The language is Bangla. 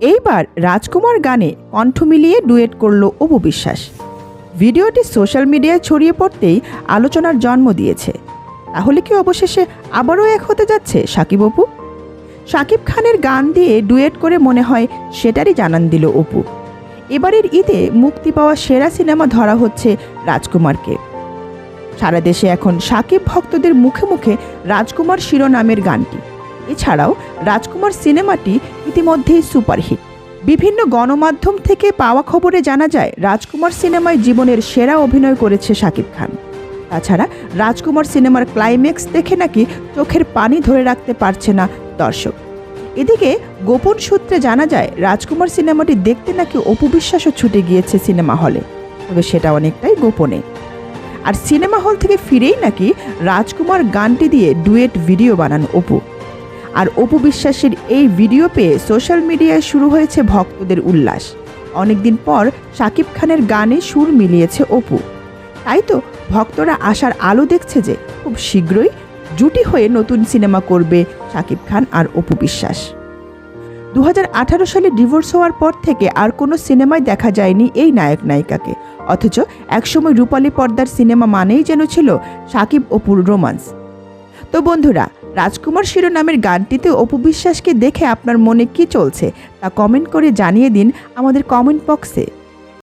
এইবার রাজকুমার গানে কণ্ঠ মিলিয়ে ডুয়েট করল অপু বিশ্বাস। ভিডিওটি সোশ্যাল মিডিয়ায় ছড়িয়ে পড়তেই আলোচনার জন্ম দিয়েছে। তাহলে কি অবশেষে আবারও এক হতে যাচ্ছে সাকিব অপু? সাকিব খানের গান দিয়ে ডুয়েট করে মনে হয় সেটারই জানান দিল অপু। এবারের ঈদে মুক্তি পাওয়া সেরা সিনেমা ধরা হচ্ছে রাজকুমারকে। সারা দেশে এখন সাকিব ভক্তদের মুখে মুখে রাজকুমার শিরোনামের গানটি। এছাড়াও রাজকুমার সিনেমাটি ইতিমধ্যেই সুপারহিট। বিভিন্ন গণমাধ্যম থেকে পাওয়া খবরে জানা যায়, রাজকুমার সিনেমায় জীবনের সেরা অভিনয় করেছে শাকিব খান। তাছাড়া রাজকুমার সিনেমার ক্লাইম্যাক্স দেখে নাকি চোখের পানি ধরে রাখতে পারছে না দর্শক। এদিকে গোপন সূত্রে জানা যায়, রাজকুমার সিনেমাটি দেখতে নাকি অপু বিশ্বাসও ছুটে গিয়েছে সিনেমা হলে। তবে সেটা অনেকটাই গোপনে। আর সিনেমা হল থেকে ফিরেই নাকি রাজকুমার গানটি দিয়ে ডুয়েট ভিডিও বানান অপু। আর অপু বিশ্বাসের এই ভিডিও পেয়ে সোশ্যাল মিডিয়ায় শুরু হয়েছে ভক্তদের উল্লাস। অনেকদিন পর শাকিব খানের গানে সুর মিলিয়েছে অপু। তাই তো ভক্তরা আশার আলো দেখছে যে খুব শীঘ্রই জুটি হয়ে নতুন সিনেমা করবে শাকিব খান আর অপু বিশ্বাস। দু হাজার আঠারো সালে ডিভোর্স হওয়ার পর থেকে আর কোনো সিনেমায় দেখা যায়নি এই নায়ক নায়িকাকে। অথচ একসময় রূপালী পর্দার সিনেমা মানেই যেন ছিল সাকিব অপুর রোমান্স। তো বন্ধুরা, রাজকুমার শিরোনামের গানটিতে অপু বিশ্বাসকে দেখে আপনার মনে কি চলছে তা কমেন্ট করে জানিয়ে দিন আমাদের কমেন্ট বক্সে